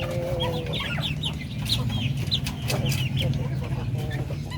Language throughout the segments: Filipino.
Thank you.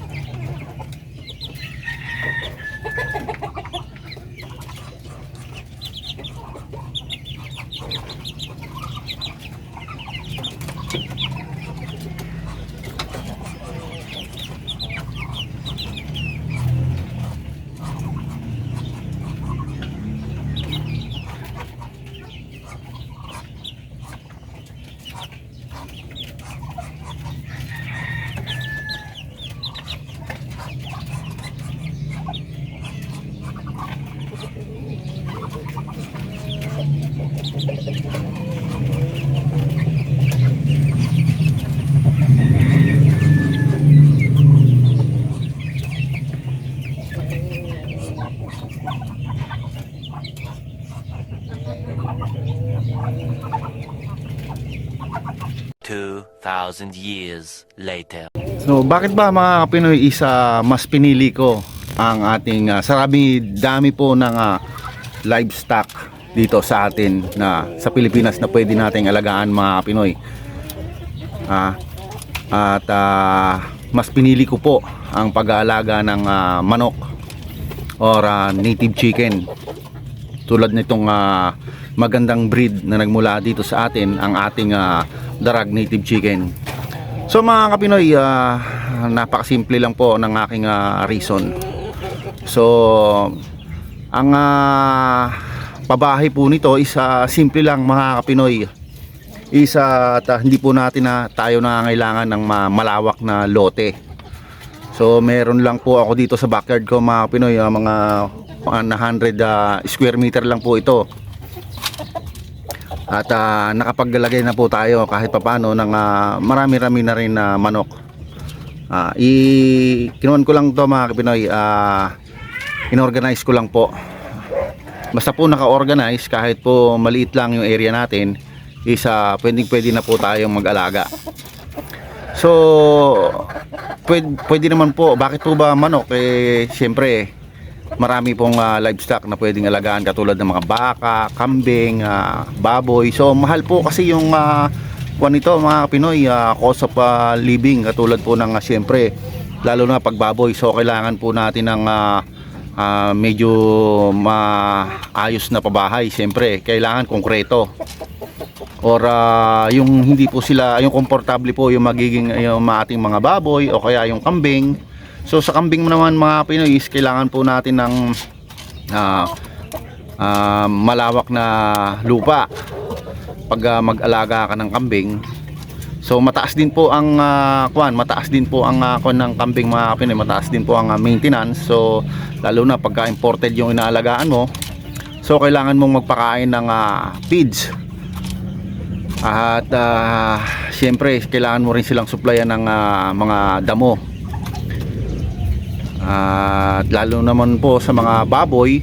2,000 years later. So bakit ba mga Pinoy isa mas pinili ko ang ating uh, sarami dami po ng uh, livestock dito sa atin na sa Pilipinas na pwede nating alagaan mga Pinoy. Uh, at uh, mas pinili ko po ang pag-aalaga ng uh, manok or uh, native chicken tulad nitong uh, magandang breed na nagmula dito sa atin ang ating ah, darag native chicken. So mga kapinoy, ah, napakasimple lang po ng aking ah, reason. So, ang ah, pabahay po nito is ah, simple lang mga kapinoy. Isa at ah, hindi po natin na tayo nangangailangan ng ma- malawak na lote. So meron lang po ako dito sa backyard ko mga kapinoy, ah, mga 100 ah, square meter lang po ito. At ah, nakapaglalagay na po tayo kahit papano ng ah, marami-rami na rin na manok. Ah, i kinuhan ko lang to mga Pinoy, ah inorganize ko lang po. Basta po naka-organize kahit po maliit lang yung area natin, isa pwedeng pwede na po tayong mag-alaga. So, pwede, pwede naman po. Bakit po ba manok? Eh, siyempre, marami pong ah, livestock na pwedeng alagaan katulad ng mga baka, kambing, ah, baboy. So mahal po kasi yung uh, kwan nito mga Pinoy, ah, cost of ah, living katulad po ng uh, siyempre lalo na pag baboy. So kailangan po natin ng ah, ah, medyo maayos na pabahay. Siyempre, kailangan konkreto. Or ah, yung hindi po sila, yung komportable po yung magiging yung ating mga baboy o kaya yung kambing. So sa kambing naman mga Pinoy is kailangan po natin ng ah, ah, malawak na lupa pag ah, mag-alaga ka ng kambing. So mataas din po ang ah, kwan, mataas din po ang ah, kwan ng kambing mga Pinoy, mataas din po ang ah, maintenance. So lalo na pagka imported yung inaalagaan mo. So kailangan mong magpakain ng ah, feeds. At ah, siyempre kailangan mo rin silang supplyan ng ah, mga damo. At lalo naman po sa mga baboy,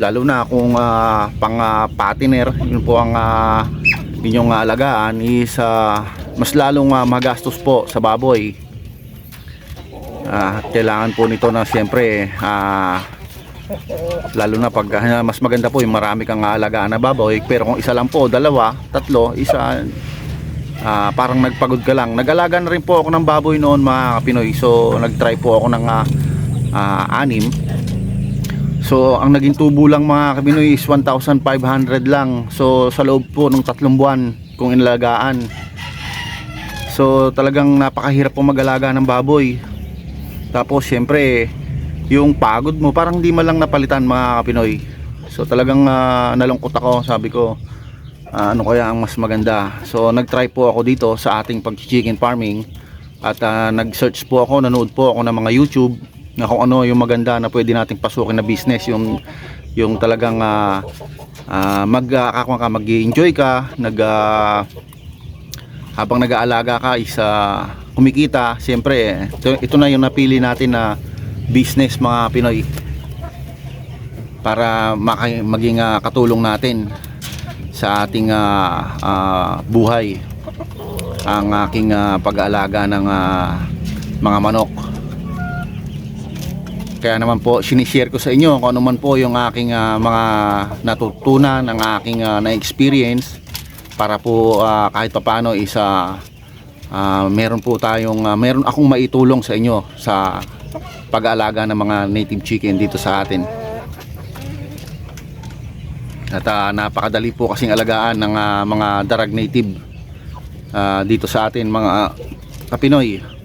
lalo na kung ah, pang ah, patiner, yun po ang ah, inyong alagaan is ah, mas lalong ah, magastos po sa baboy. Ah, kailangan po nito na siyempre ah, lalo na pag ah, mas maganda po yung marami kang aalagaan na baboy. Pero kung isa lang po, dalawa, tatlo, isa ah, parang nagpagod ka lang. Nagalaga na rin po ako ng baboy noon mga Pinoy. So nagtry po ako ng ah, ah, anim. So ang naging tubo lang mga Pinoy is 1,500 lang. So sa loob po ng tatlong buwan kung inalagaan. So talagang napakahirap po mag-alaga ng baboy. Tapos syempre yung pagod mo parang di man lang napalitan mga Pinoy so talagang ah, nalungkot ako. Sabi ko ah, ano kaya ang mas maganda? So nagtry po ako dito sa ating pag chicken farming. At ah, nag-search po ako nanood po ako ng mga YouTube na kung ano yung maganda na pwede nating pasukin na business yung yung talagang ah, ah, mag uh, ka mag-enjoy ka nag ah, habang nag-aalaga ka is ah, kumikita siyempre ito, ito na yung napili natin na business mga Pinoy para maging ah, katulong natin sa ating ah, ah, buhay ang aking ah, pag-aalaga ng ah, mga manok kaya naman po sinishare ko sa inyo kung ano man po yung aking ah, mga natutunan ang aking ah, na-experience para po ah, kahit papaano isa ah, meron po tayong ah, meron akong maitulong sa inyo sa pag-aalaga ng mga native chicken dito sa atin. At ah, napakadali po kasing alagaan ng ah, mga darag native ah, dito sa atin mga kapinoy.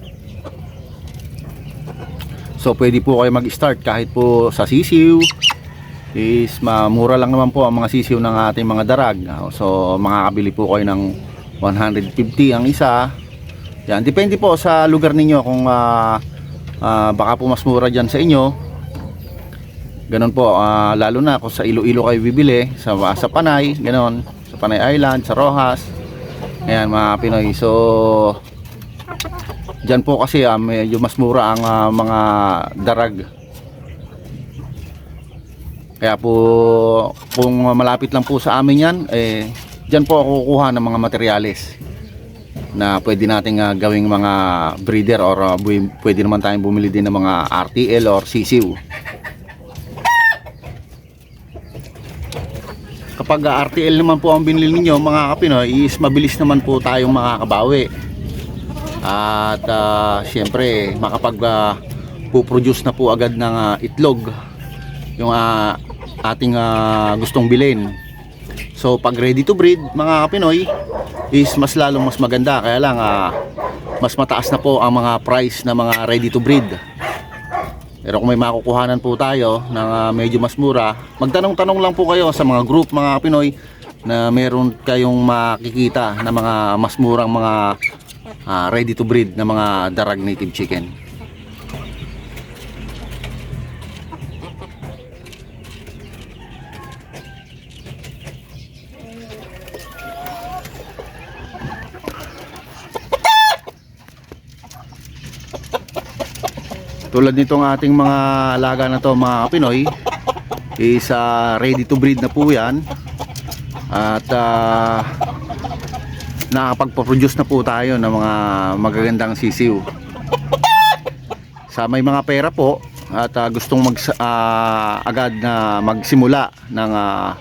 So pwede po kayo mag-start kahit po sa sisiw is mamura lang naman po ang mga sisiw ng ating mga darag. So makakabili po kayo ng 150 ang isa. Yan, depende po sa lugar ninyo kung ah, ah, baka po mas mura diyan sa inyo. Ganon po, ah, lalo na kung sa Iloilo kayo bibili, sa, sa Panay, ganon, sa Panay Island, sa Rojas. Ayan mga Pinoy. So, Diyan po kasi ah, medyo mas mura ang ah, mga darag. Kaya po kung malapit lang po sa amin yan, eh diyan po ako kukuha ng mga materyales na pwede nating ah, gawing mga breeder or bu- pwede naman tayong bumili din ng mga RTL or sisiw. Kapag ah, RTL naman po ang binili ninyo mga kapinoy is mabilis naman po tayong makakabawi at ah, syempre makapag ah, puproduce na po agad ng ah, itlog yung ah, ating ah, gustong bilhin. So pag ready to breed mga Pinoy is mas lalong mas maganda. Kaya lang ah, mas mataas na po ang mga price na mga ready to breed. Pero kung may makukuhanan po tayo ng ah, medyo mas mura magtanong-tanong lang po kayo sa mga group mga Pinoy na meron kayong makikita na mga mas murang mga ah, ready to breed na mga darag native chicken. Tulad nitong ating mga alaga na to mga Pinoy is ah, ready to breed na po yan at ah, nakapagpo-produce na po tayo ng mga magagandang sisiw. Sa may mga pera po at ah, gustong mag ah, agad na magsimula ng ah,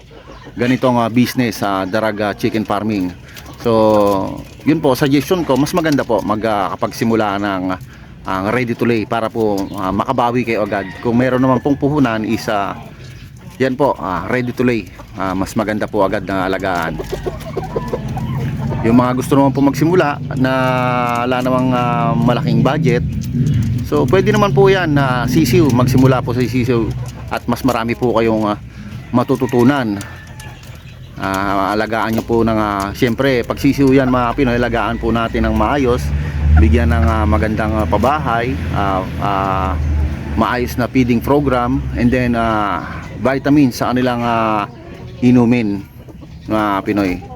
ganitong ah, business sa Daraga Chicken Farming. So, yun po suggestion ko, mas maganda po magkapagsimula ng ang ready to lay para po ah, makabawi kayo agad. Kung meron naman pong puhunan is ah, yan po, ah, ready to lay. Ah, mas maganda po agad na alagaan. Yung mga gusto naman po magsimula na wala namang ah, malaking budget. So pwede naman po yan na sisiw, magsimula po sa sisiw at mas marami po kayong ah, matututunan. Ah, alagaan nyo po ng ah, siyempre pag sisiw yan mga Pinoy, alagaan po natin ng maayos. Bigyan ng ah, magandang ah, pabahay, ah, ah, maayos na feeding program and then ah, vitamins sa kanilang ah, inumin mga Pinoy.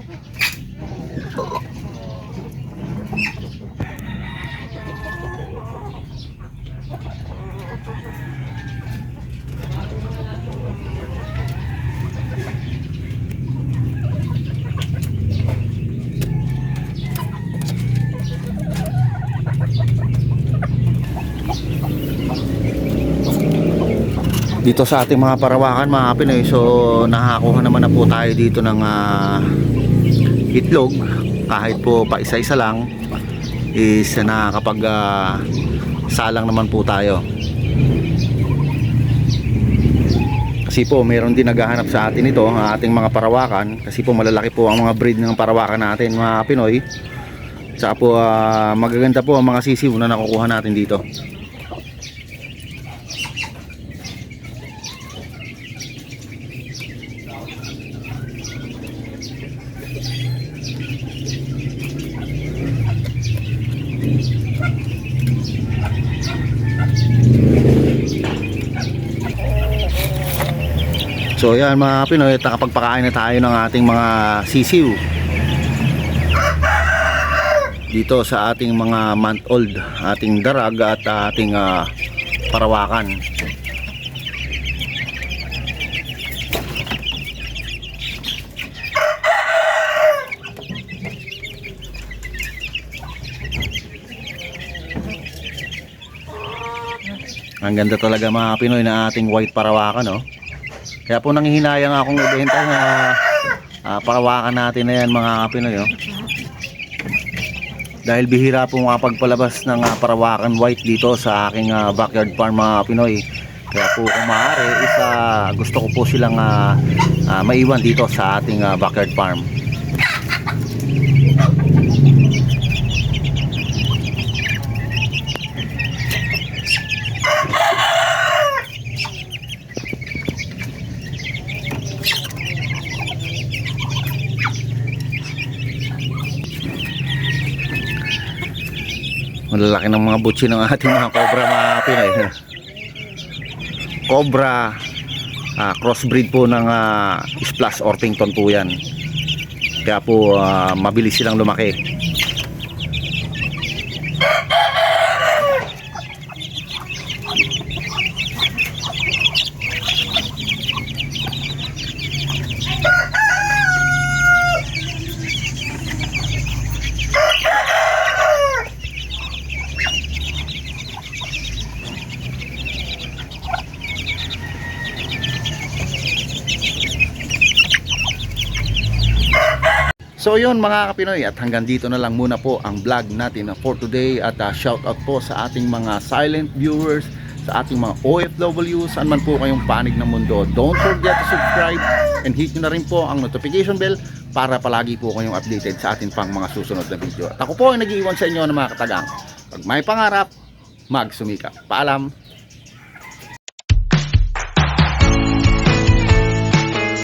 Dito sa ating mga parawakan mga Pinoy so nakakuha naman na po tayo dito ng ah, itlog. Kahit po pa isa-isa lang is nakakapag ah, salang naman po tayo. Kasi po meron din naghahanap sa atin ito ang ating mga parawakan. Kasi po malalaki po ang mga breed ng parawakan natin mga Pinoy. Saka po ah, magaganda po ang mga sisiw na nakukuha natin dito So yan mga Pinoy, nakapagpakain na tayo ng ating mga sisiw dito sa ating mga month old, ating darag at ating ah, parawakan. Ang ganda talaga mga Pinoy na ating white parawakan, no? Kaya po nanghihinayang akong ibenta na Ah, parawakan natin na yan mga Pinoy. Oh. Dahil bihira po makapagpalabas ng ah, parawakan white dito sa aking ah, backyard farm mga Pinoy. Kaya po kung maaari, isa, gusto ko po silang ah, ah, maiwan dito sa ating ah, backyard farm. Malalaki ng mga butsi ng ating mga cobra mga Pinoy. Cobra ah, crossbreed po ng ah, Splash Orpington po yan. Kaya po ah, mabilis silang lumaki. So yun mga kapinoy at hanggang dito na lang muna po ang vlog natin for today. At uh, shout out po sa ating mga silent viewers sa ating mga OFW saan man po kayong panig ng mundo. Don't forget to subscribe and hit nyo na rin po ang notification bell para palagi po kayong updated sa ating pang mga susunod na video. At ako po ay nag-iwan sa inyo ng mga katagang pag may pangarap magsumikap. Paalam